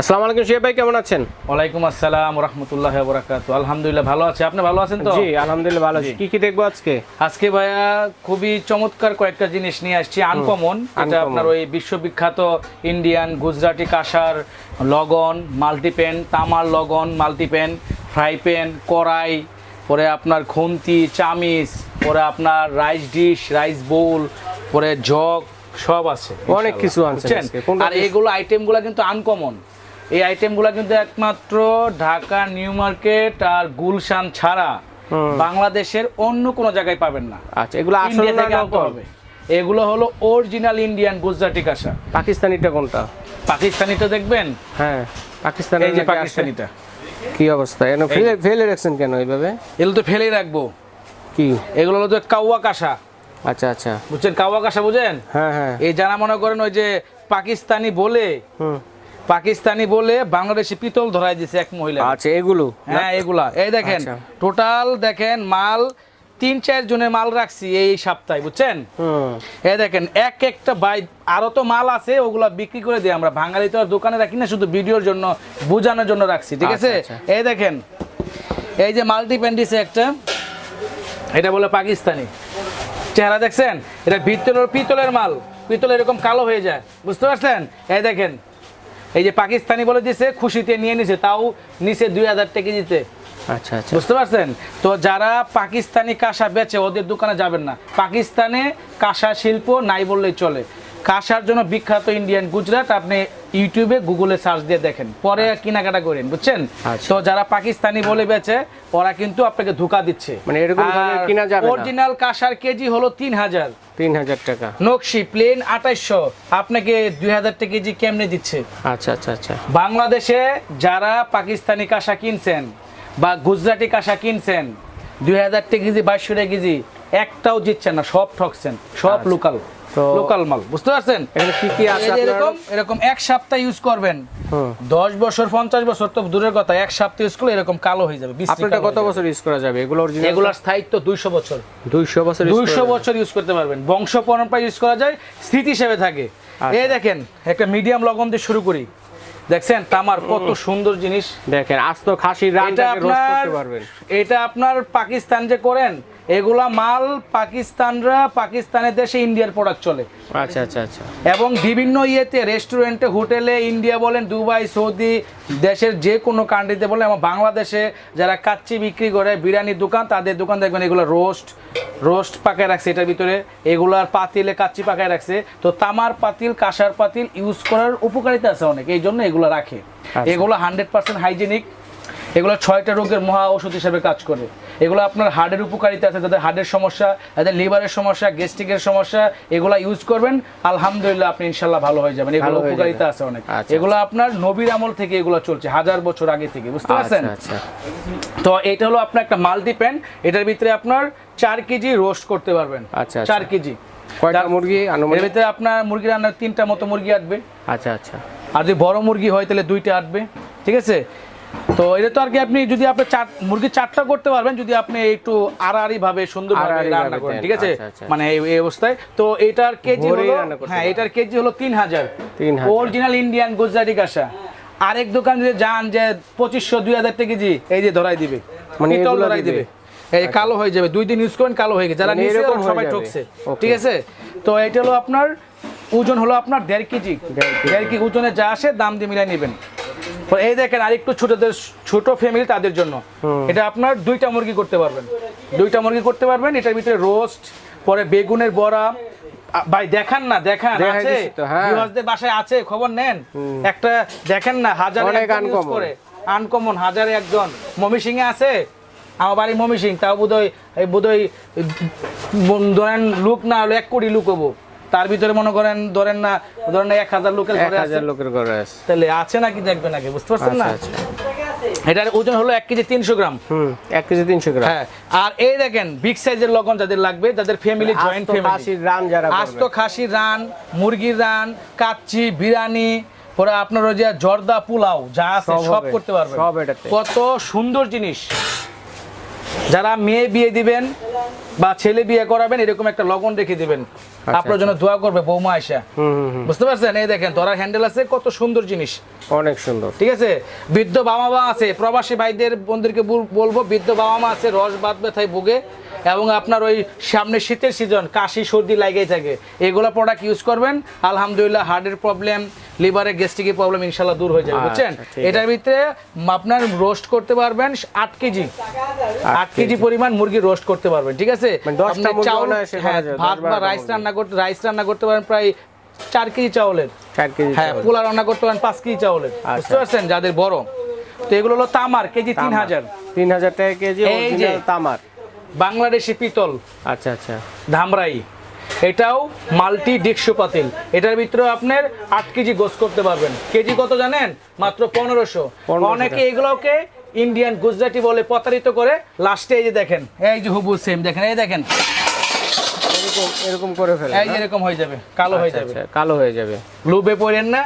আসসালামু আলাইকুম শিয়া ভাই কেমন আছেন? ওয়ালাইকুম আসসালাম রহমতুল্লাহ বরাকাত আলহামদুলিল্লাহ ভালো আছে। আপনি ভালো আছেন তো? জি আলহামদুলিল্লাহ ভালো আছি। কি কি দেখব আজকে? আজকে ভাইয়া খুবই চমৎকার কয়েকটা জিনিস নিয়ে আসছি। আনকমন এটা আপনার ওই বিশ্ববিখ্যাত ইন্ডিয়ান গুজরাটি কাঁসার লগন মাল্টিপেন তামার লগন মাল্টিপেন ফ্রাই প্যান কড়াই পরে আপনার খুন্তি চামিচ পরে আপনার রাইস ডিশ রাইস বোল পরে জগ সব আছে অনেক কিছু। কোনটা আর এগুলো আইটেমগুলো কিন্তু আনকমন। এই আইটেমগুলো কিন্তু একমাত্র ঢাকা নিউ মার্কেট আর গুলশান ছাড়া বাংলাদেশের অন্য কোনো জায়গায় পাবেন না। আচ্ছা এগুলো আসলে থেকে আনতে হবে। এগুলো হলো অরিজিনাল ইন্ডিয়ান গুজরাটি কাঁসা। পাকিস্তানিটা কোনটা? পাকিস্তানিটা দেখবেন? হ্যাঁ পাকিস্তানি এই যে পাকিস্তানিটা। কি অবস্থা? এনে ফেলে ফেলে রাখছেন কেন এইভাবে? এগুলো তো ফেলেই রাখব। কি? এগুলো হলো তো কাওয়া কাঁসা। আচ্ছা আচ্ছা। বুঝছেন? কাউয়া কাঁসা বুঝেন? হ্যাঁ হ্যাঁ। এই যারা মনে করেন ওই যে পাকিস্তানি বলে হুম। পাকিস্তানি বলে বাংলাদেশে পিতল ধরাই দিছে এক মহিলা। আচ্ছা এগুলো? হ্যাঁ এগুলা। এই দেখেন আচ্ছা। টোটাল দেখেন মাল তিন চার জনের মাল রাখছি এই সপ্তাহে বুঝছেন? এই দেখেন এক একটা বাই আরও তো মাল আছে ওগুলা বিক্রি করে দিই আমরা। বাঙালি তো আর দোকানে রাখি না শুধু ভিডিওর জন্য বোঝানোর জন্য রাখছি ঠিক আছে? আচ্ছা, এই দেখেন এই যে মাল্টি প্যান্ডিসে একটা এটা বলে পাকিস্তানি। চেহারা দেখছেন? এটা ভিতরের পিতলের মাল। পিতল এরকম কালো হয়ে যায় বুঝতে পারছেন? এই দেখেন এই যে পাকিস্তানি বলে দিছে খুশিতে নিয়ে নিছে তাও নিছে দুই হাজার টাকা দিতে। আচ্ছা আচ্ছা। বুঝতে পারছেন? তো যারা পাকিস্তানি কাঁসা বেচে ওদের দোকানে যাবেন না। পাকিস্তানে কাঁসা শিল্প নাই বললেই চলে। কাঁসার জন্য বিখ্যাত ইন্ডিয়ান গুজরাট আপনি ইউটিউবে গুগলে সার্চ দিয়ে দেখেন। পরে কেনাকাটা করেন বুঝছেন? আচ্ছা। তো যারা পাকিস্তানি বলে বেচে ওরা কিন্তু আপনাকে ধোকা দিচ্ছে। মানে এরকম কিনা যাবে। অরিজিনাল কাঁসার কেজি হলো তিন হাজার। তিন হাজার টাকা। নকশি প্লেন আঠাইশশো। আপনাকে দুই হাজার টাকা কেজি কেমনে দিচ্ছে? আচ্ছা আচ্ছা আচ্ছা। বাংলাদেশে যারা পাকিস্তানি কাঁসা কিনছেন বা গুজরাটি কাঁসা কিনছেন দুই হাজার টাকা কেজি বাইশশো টাকা কেজি একটাও জিতছেন না সব ঠকছেন সব আচ্ছা। লোকাল তো- লোকাল মাল বুঝতে পারছেন? এখানে কি কি আছে এই যে আপনার? এরকম এরকম এক সপ্তাহ ইউজ করবেন। হুম। দশ বছর পঞ্চাশ বছর তো দূরের কথা এক সপ্তাহ ইউজ করলে এরকম কালো হয়ে যাবে আপনারটা কত বছর ইউজ করা যাবে? এগুলো যাবে। অরিজিনাল এগুলার স্থায়িত্ব দুইশো বছর। 200 বছর use দুইশো করা যাবে? বছর ইউজ করতে পারবেন। বংশ পরম্পরা ইউজ করা যায় স্মৃতি হিসেবে থাকে। আচ্ছা। এই দেখেন একটা মিডিয়াম লবণ দিয়ে শুরু করি। দেখছেন তামার কত সুন্দর জিনিস। দেখেন আস্ত খাসির এটা রানটাকে রোস্ট আপনার করতে পারবেন। এটা আপনার পাকিস্তান যে করেন এগুলা মাল পাকিস্তানরা পাকিস্তানের দেশে ইন্ডিয়ার প্রোডাক্ট চলে। আচ্ছা আচ্ছা আচ্ছা। এবং বিভিন্ন ইয়েতে রেস্টুরেন্টে হোটেলে ইন্ডিয়া বলেন দুবাই সৌদি দেশের যে কোনো কান্ট্রিতে বলেন এবং বাংলাদেশে যারা কাচ্চি বিক্রি করে বিরিয়ানির দোকান তাদের দোকান দেখবেন এগুলো রোস্ট রোস্ট পাকায় রাখছে এটার ভিতরে। এগুলার পাতিলে কাচ্চি পাকায় রাখছে। তো তামার পাতিল কাঁসার পাতিল ইউজ করার উপকারিতা আছে অনেক এই জন্য এগুলো রাখে। এগুলো হান্ড্রেড পার্সেন্ট হাইজেনিক এগুলো ছয়টা রোগের মহা ঔষধ হিসেবে কাজ করে। এগুলো আপনার হার্টের উপকারিতা আছে যাদের হার্টের সমস্যা যাদের লিভারের সমস্যা গ্যাস্ট্রিকের সমস্যা এগুলো ইউজ করবেন আলহামদুলিল্লাহ আপনি ইনশাল্লাহ ভালো হয়ে যাবেন। এগুলো উপকারিতা আছে অনেক। আচ্ছা, এগুলো আপনার নবীর আমল থেকে এগুলো চলছে হাজার বছর আগে থেকে বুঝতে পারছেন? আচ্ছা। আচ্ছা তো এটা হলো আপনার একটা মাল্টি প্যান এটার ভিতরে আপনার চার কেজি রোস্ট করতে পারবেন। আচ্ছা, আচ্ছা। চার কেজি। কয়টা মুরগি এর ভিতরে আপনার মুরগি রান্নার তিনটা মতো মুরগি আসবে আচ্ছা আচ্ছা। আর যদি বড় মুরগি হয় তাহলে দুইটা আসবে ঠিক আছে? তো এটা তো আর কি আপনি যদি আপনি চার মুরগি চারটা করতে পারবেন যদি আপনি একটু আড়াআড়ি ভাবে সুন্দর রান্না করেন ঠিক আছে? আচ্ছা, আচ্ছা। মানে এই অবস্থায়। তো এটার কেজি হলো হ্যাঁ এটার কেজি হলো তিন হাজার। 3000 অরিজিনাল ইন্ডিয়ান গুজরাটি কাঁসা আরেক দোকান যদি যান যে পঁচিশশো দুই হাজার টাকা কেজি এই যে ধরাই দিবে। মানে পিতল ধরাই দিবে? এই কালো হয়ে যাবে দুই দিন ইউজ করেন কালো হয়ে গেছে। যারা মানে নিচে এরকম সবাই ঠকছে। ঠিক আছে? তো এটা হলো আপনার ওজন হলো আপনার দেড় কেজি। দেড় কেজি। দেড় ওজনে যা আসে দাম দিয়ে মিলাই নেবেন। এই দেখেন আরেকটু ছোটদের ছোট ফ্যামিলি তাদের জন্য। এটা আপনার দুইটা মুরগি করতে পারবেন। দুইটা মুরগি করতে পারবেন এটার ভিতরে রোস্ট পরে বেগুনের বড়া। ভাই দেখান না দেখান আছে? হ্যাঁ। বাসায় আছে খবর নেন। একটা দেখেন না হাজারে একজন use করে। আনকমন হাজারে একজন। মমি সিং এ আছে? আমার বাড়ি মমি সিং তাও বোধহয় এই বোধহয় ধরেন লুক না হলো এক কোটি লুক হব। তার ভিতরে মনে করেন ধরেন না ধরেন এক হাজার লোকের ঘরে আছে? লোকের ঘরে আছে। তাহলে আছে নাকি দেখবেন নাকি বুঝতে পারছেন না? এটার ওজন হলো এক কেজি তিনশো গ্রাম। এক কেজি তিনশো গ্রাম। হ্যাঁ আর এই দেখেন বিগ সাইজের লগন যাদের লাগবে যাদের ফ্যামিলি জয়েন্ট আস্ত ফ্যামিলি রান যারা আস্ত। খাসির রান মুরগির রান কাচ্চি বিরিয়ানি পরে আপনার ওই যে জর্দা পোলাও যা আছে সব সব করতে পারবেন। কত সুন্দর জিনিস। যারা মেয়ে বিয়ে দিবেন বা ছেলে বিয়ে করাবেন এরকম একটা লগন রেখে দিবেন। আপনার জন্য দোয়া করবে বৌমা আয়সা বুঝতে পারছেন? এই দেখেন ধরার হ্যান্ডেল আছে কত সুন্দর জিনিস। অনেক সুন্দর। ঠিক আছে? বৃদ্ধ বাবা মা আছে প্রবাসী ভাইদের বন্ধুকে বলব বৃদ্ধ বাবা মা আছে রস বাদ ব্যথায় ভুগে। এবং আপনার ওই সামনে শীতের সিজন কাশি সর্দি লাগেই থাকে। এগুলো প্রোডাক্ট ইউজ করবেন। আলহামদুলিল্লাহ হার্টের প্রবলেম লিভারের গ্যাস্ট্রিকের প্রবলেম ইনশাল্লাহ দূর হয়ে যাবে আচ্ছা, বুঝছেন এটার ভিতরে আপনার রোস্ট করতে পারবেন আট কেজি। আট কেজি পরিমাণ মুরগি রোস্ট করতে পারবেন ঠিক আছে? মানে চাউল হ্যাঁ, ভাত বা রাইস রান্না করতে রাইস রান্না করতে পারেন প্রায় চার কেজি চাউলের। হ্যাঁ। পোলা রান্না করতে পারেন পাঁচ কেজি চাউলের আচ্ছা। বুঝতে পারছেন? যাদের বড়। তো এগুলো হলো তামার কেজি তিন হাজার। তিন হাজার টাকা কেজি তামার। বাংলাদেশি পিতল। আচ্ছা আচ্ছা। ধামরাই। এটাও মাল্টি ডিকশো পাতিল। এটার ভিতরে আপনার আট কেজি গোস করতে পারবেন। কেজি কত জানেন? মাত্র পনেরোশো। অনেকে এগুলোকে ইন্ডিয়ান গুজরাটি বলে প্রতারিত করে লাস্টে এই যে দেখেন এই যে হুবু সেম দেখেন এই দেখেন। এরকম এরকম করে ফেলে এই যে এরকম হয়ে যাবে কালো হয়ে আচ্ছা, যাবে। আচ্ছা, কালো হয়ে যাবে। লুবে পড়েন না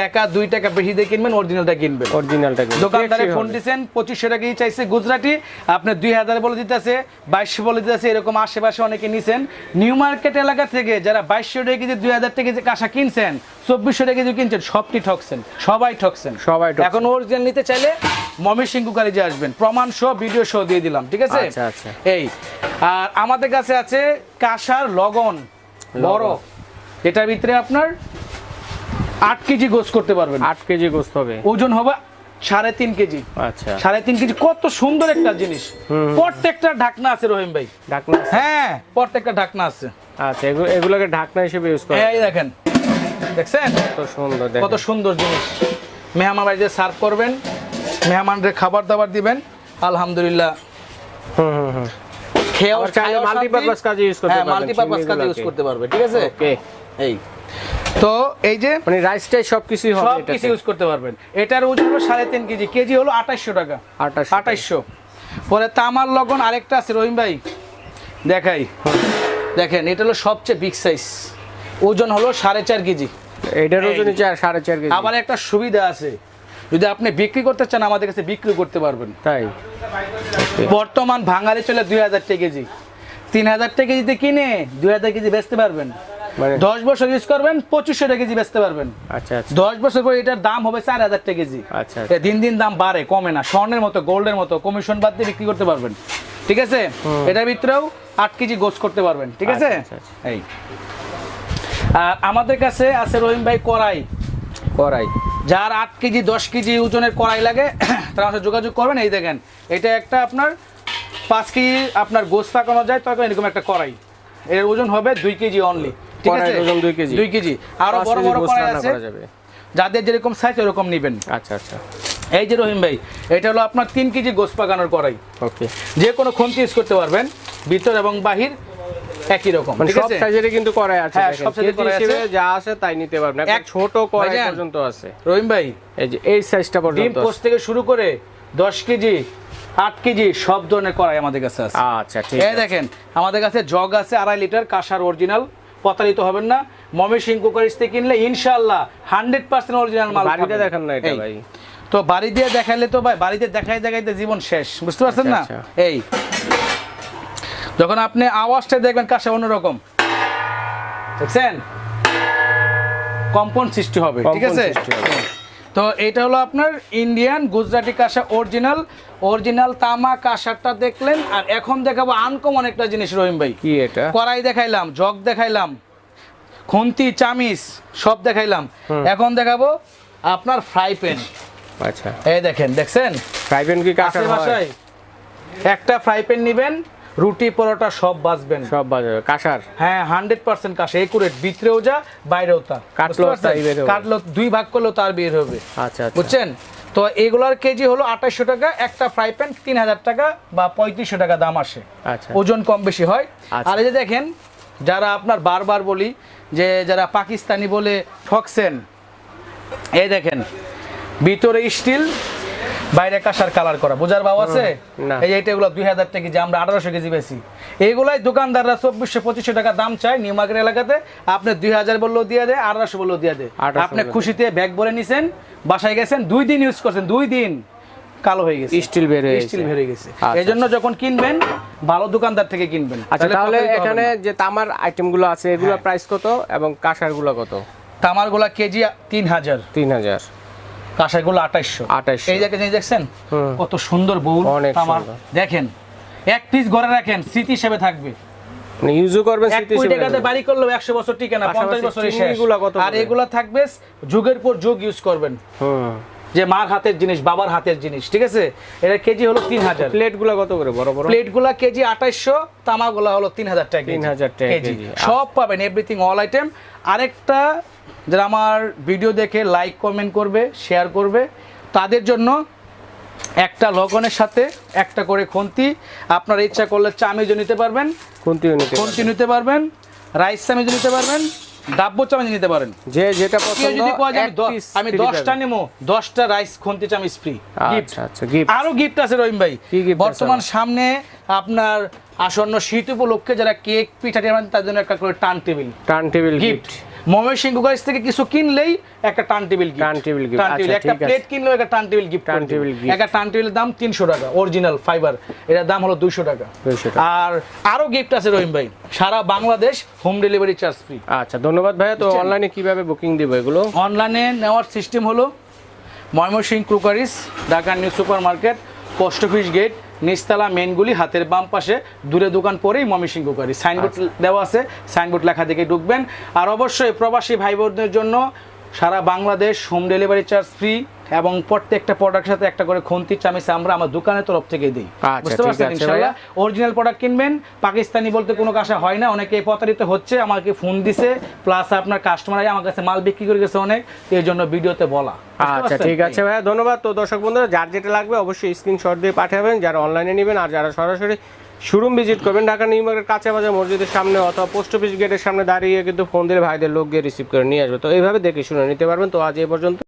টাকা দুই টাকা বেশি দিয়ে কিনবেন অরিজিনালটা কিনবেন। অরিজিনালটা দোকানদারে ফোন দিচ্ছেন পঁচিশশো টাকা চাইছে গুজরাটি আপনি দুই হাজার বলে দিতেছে বাইশশো বলে দিতেছে এরকম আশেপাশে অনেকে নিছেন। নিউ মার্কেট এলাকা থেকে যারা বাইশশো টাকা কেজি দুই হাজার টাকা কাঁসা কিনছেন চব্বিশশো টাকা কেজি কিনছেন সবটি ঠকছেন সবাই ঠকছেন। সবাই। এখন অরিজিনাল নিতে চাইলে মমি সিংহু যে আসবেন প্রমাণ সহ ভিডিও সহ দিয়ে দিলাম ঠিক আছে? আচ্ছা, আচ্ছা। এই আর আমাদের কাছে আছে কাঁসার লগন বড়। এটার ভিতরে আপনার আট কেজি গোস করতে পারবেন। আট কেজি গোস্ত হবে। ওজন হবে সাড়ে তিন কেজি। আচ্ছা। সাড়ে তিন কেজি কত সুন্দর একটা জিনিস। প্রত্যেকটা ঢাকনা আছে রহিম ভাই। ঢাকনা হ্যাঁ প্রত্যেকটা ঢাকনা আছে। আচ্ছা এগুলো এগুলোকে ঢাকনা হিসেবে ইউজ করে এই দেখেন দেখছেন? কত সুন্দর কত সুন্দর জিনিস। মেহমান বাড়িতে সার্ভ করবেন মেহমানদের খাবার দাবার দিবেন আলহামদুলিল্লাহ। হুম হুম হুম। খেয়েও খায়ও কাজে use করতে হ্যাঁ পারবেন, মাল্টিপারপাস কাজে ইউজ করতে পারবে ঠিক আছে? ওকে এই। তো এই যে মানে রাইসটাই সবকিছুই হবে সব কিছু ইউজ করতে পারবেন। এটার ওজন হলো সাড়ে তিন কেজি কেজি হলো আঠাইশশো টাকা। আটাশ আঠাইশশো। পরে তামার লগন আরেকটা আছে রহিম ভাই। দেখাই। দেখেন এটা হলো সবচেয়ে বিগ সাইজ ওজন হলো সাড়ে চার কেজি। এটার ওজন সাড়ে চার কেজি। আবার একটা সুবিধা আছে। যদি আপনি বিক্রি করতে চান আমাদের কাছে বিক্রি করতে পারবেন। তাই। বর্তমান ভাঙালে চলে দুই হাজার টাকা কেজি। তিন হাজার টাকা কেজিতে কিনে দুই হাজার কেজি বেচতে পারবেন। দশ বছর ইউজ করবেন পঁচিশশো টাকা কেজি বেচতে পারবেন। আচ্ছা আচ্ছা। দশ বছর পর এটার দাম হবে চার হাজার টাকা কেজি। আচ্ছা দিন দিন দাম বাড়ে কমে না স্বর্ণের মতো গোল্ডের মতো কমিশন বাদ দিয়ে বিক্রি করতে পারবেন। ঠিক আছে? এটার ভিতরেও আট কেজি গোস করতে পারবেন ঠিক আছে? আচ্ছা, আচ্ছা, এই। আর আমাদের কাছে আছে রহিম ভাই কড়াই। কড়াই। যার আট কেজি দশ কেজি ওজনের কড়াই লাগে তারা সাথে যোগাযোগ করবেন। এই দেখেন এটা একটা আপনার পাঁচ কেজি আপনার গোস পাকানো যায় তখন এরকম একটা কড়াই। এর ওজন হবে দুই কেজি অনলি ঠিক আছে? দুই কেজি। আরও বড় বড় কড়াই আছে। যাদের যেরকম সাইজ ওরকম নেবেন। আচ্ছা আচ্ছা। এই যে রহিম ভাই এটা হলো আপনার তিন কেজি গোস পাকানোর কড়াই। ওকে। যে কোনো খুন্তি ইউজ করতে পারবেন ভিতর এবং বাহির একই রকম মানে ঠিক সব সাইজেরই কিন্তু কড়াই আছে হ্যাঁ, সব সাইজের কেজি কড়াই আছে। যা আছে তাই নিতে পারবেন। এক ছোট কড়াই পর্যন্ত আছে। রহিম ভাই এই যে এই সাইজটা ডিম পর্যন্ত আছে। পোস্ট থেকে শুরু করে দশ কেজি আট কেজি সব ধরনের কড়াই আমাদের কাছে আছে। আচ্ছা ঠিক এই আছে। দেখেন আমাদের কাছে জগ আছে আড়াই লিটার কাঁসার অরিজিনাল প্রতারিত হবেন না। মমি সিং কুকারিস থেকে কিনলে ইনশাল্লাহ হান্ড্রেড পার্সেন্ট অরিজিনাল মাল বাড়িতে। দেখান না এটা ভাই। তো বাড়ি দিয়ে দেখাইলে তো ভাই বাড়িতে দেখাই দেখাইতে জীবন শেষ। বুঝতে পারছেন না? আচ্ছা, এই। যখন আপনি আওয়াজটা দেখবেন কাছে অন্যরকম। দেখছেন? কম্পন সৃষ্টি হবে ঠিক আছে। তো এটা হলো আপনার ইন্ডিয়ান গুজরাটি কাঁসা অরিজিনাল অরিজিনাল তামা কাঁসারটা দেখলেন। আর এখন দেখাবো আনকমন একটা জিনিস রহিম ভাই। কি এটা? কড়াই দেখাইলাম জগ দেখাইলাম খুন্তি চামিস সব দেখাইলাম। এখন দেখাবো আপনার ফ্রাই প্যান আচ্ছা। এই দেখেন দেখছেন? ফ্রাই প্যান কি কাঁচা কাছে বাসায় একটা ফ্রাই প্যান নিবেন রুটি পরোটা সব বাজবেন সব বাজাবে কাঁসার? হ্যাঁ হান্ড্রেড পার্সেন্ট কাছে একুরেট ভিতরেও যা বাইরেও তা। হবে। কাটলো দুই ভাগ করলেও তার বের হবে। আচ্ছা আচ্ছা। বুঝছেন? তো এগুলোর কেজি হলো আঠাশশো টাকা একটা ফ্রাই প্যান তিন হাজার টাকা বা পঁয়ত্রিশশো টাকা দাম আসে। আচ্ছা। ওজন কম বেশি হয়। আচ্ছা। আর এই যে দেখেন যারা আপনার বারবার বলি যে যারা পাকিস্তানি বলে ঠকছেন এই দেখেন ভিতরে স্টিল বাইরে কাঁসার কালার করা। বোঝার ভাব আছে? এই যে এটা এগুলো দুই হাজার টাকা কেজি আমরা আঠারোশো কেজি বেশি এগুলাই দোকানদাররা চব্বিশশো পঁচিশশো টাকা দাম চায় নিউ মার্কেট এলাকাতে। আপনি দুই হাজার বললেও দিয়ে দেয় আঠারোশো বললেও দিয়ে দেয়। আপনি খুশিতে ব্যাগ ভরে নিছেন বাসায় গেছেন দুই দিন ইউজ করছেন দুই দিন কালো হয়ে গেছে। স্টিল বের হয়ে স্টিল বের বেরিয়ে গেছে। আচ্ছা, এই জন্য যখন কিনবেন ভালো দোকানদার থেকে কিনবেন। আচ্ছা তাহলে এখানে যে তামার আইটেমগুলো আছে এগুলো হ্যাঁ। প্রাইস কত এবং কাঁসারগুলো কত? তামারগুলা কেজি তিন হাজার। তিন হাজার। কাঁসাইগুলো আঠাইশশো। 2800 এই জায়গায় দেখছেন? কত সুন্দর বউ তামার। দেখেন এক পিস ঘরে রাখেন স্মৃতি হিসেবে থাকবে। মানে ইউজও করবেন টাকাতে বাড়ি করলেও একশো বছর টিকে না পঞ্চাশ বছর আর এগুলা থাকবে যুগের পর যুগ ইউজ করবেন। হুম। যে মার হাতের জিনিস বাবার হাতের জিনিস ঠিক আছে? এটা কেজি হলো তিন হাজার। প্লেটগুলো কত করে বড় বড়? প্লেটগুলা কেজি আঠাইশশো তামাগুলা হলো তিন হাজার টাকা তিন হাজার টাকা কেজি। কেজি। সব পাবেন এভরিথিং অল আইটেম আরেকটা যারা আমার ভিডিও দেখে লাইক কমেন্ট করবে শেয়ার করবে তাদের জন্য একটা লগনের সাথে একটা করে খুন্তি। আপনার ইচ্ছা করলে চামিজও নিতে পারবেন। কোনটি নিতে খুন্তি নিতে পারবেন। রাইস চামিজও নিতে পারবেন। ডাব্বো চামচ নিতে পারেন। যে যেটা পছন্দ যদি কয় যে আমি এক দ- piece আমি free দশটা পাবেন। নেব দশটা রাইস খুন্তি চামিজ ফ্রি গিফট আচ্ছা আচ্ছা গিফট আরও গিফট আছে রহিম ভাই। বর্তমান সামনে আপনার আসন্ন শীত উপলক্ষে যারা কেক পিঠা তাদের জন্য একটা করে turn table turn table gift Mymensingh cookeries থেকে কিছু কিনলেই একটা turn table gift turn table gift, turn table. আচ্ছা, একটা প্লেট কিনলেও একটা turn table gift turn table gift। একটা টান টেবিলের দাম তিনশো টাকা অরিজিনাল ফাইবার এটার দাম হলো দুইশো টাকা। 200 টাকা। আর আরও গিফট আছে রহিম ভাই। সারা Bangladesh home delivery charge free আচ্ছা ধন্যবাদ ভাইয়া। তো অনলাইনে কীভাবে বুকিং দিব এগুলো? অনলাইনে নেওয়ার সিস্টেম হলো Mymensingh cookeries Dhaka new super market post office gate নিচতলা মেনগুলি হাতের বাম পাশে দূরে দোকান পরেই মমিসিং কুকারি সাইনবোর্ড দেওয়া আছে সাইনবোর্ড লেখা দেখে ঢুকবেন। আর অবশ্যই প্রবাসী ভাই বোনদের জন্য সারা Bangladesh home delivery charge free এবং প্রত্যেকটা প্রোডাক্টের সাথে একটা করে খুন্তি চামিচ আমরা আমার দোকানের তরফ থেকে দিই। আচ্ছা, বুঝতে পারছেন আছে ইনশাল্লাহ অরিজিনাল প্রোডাক্ট কিনবেন পাকিস্তানি বলতে কোনো কাজা হয় না অনেকে প্রতারিত হচ্ছে আমাকে ফোন দিছে প্লাস আপনার কাস্টমার আমার কাছে মাল বিক্রি করে গেছে অনেক এই জন্য ভিডিওতে বলা। আচ্ছা ঠিক আছে ভাইয়া ধন্যবাদ। তো দর্শক বন্ধুরা যার যেটা লাগবে অবশ্যই স্ক্রিনশট দিয়ে পাঠাবেন যারা অনলাইনে নেবেন আর যারা সরাসরি শোরুম ভিজিট করবেন, ঢাকা, নিউ মার্কেট কাঁচা বাজার মসজিদের সামনে অথবা পোস্ট অফিস গেটের সামনে দাঁড়িয়ে কিন্তু ফোন দিলে ভাইদের লোক গিয়ে রিসিভ করে নিয়ে আসবে। তো এইভাবে দেখে শুনে নিতে পারবেন। তো আজ এই পর্যন্ত।